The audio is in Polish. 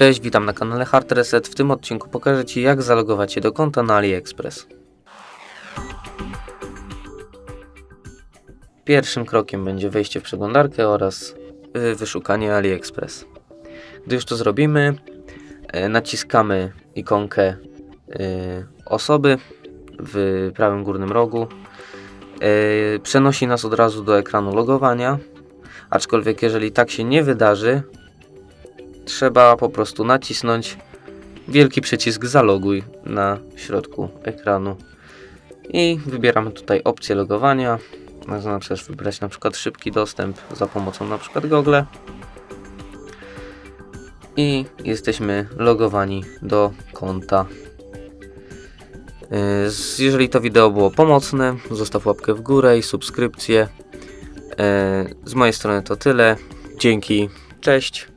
Cześć, witam na kanale Hard Reset. W tym odcinku pokażę Ci jak zalogować się do konta na AliExpress. Pierwszym krokiem będzie wejście w przeglądarkę oraz y, wyszukanie AliExpress. Gdy już to zrobimy, e, naciskamy ikonkę y, osoby w prawym górnym rogu. Przenosi nas od razu do ekranu logowania, aczkolwiek jeżeli tak się nie wydarzy, trzeba po prostu nacisnąć wielki przycisk zaloguj na środku ekranu. I wybieramy tutaj opcję logowania. Można też wybrać na przykład szybki dostęp za pomocą na przykład Google. I jesteśmy logowani do konta. Yy, jeżeli to wideo było pomocne zostaw łapkę w górę i subskrypcję. Yy, z mojej strony to tyle. Dzięki. Cześć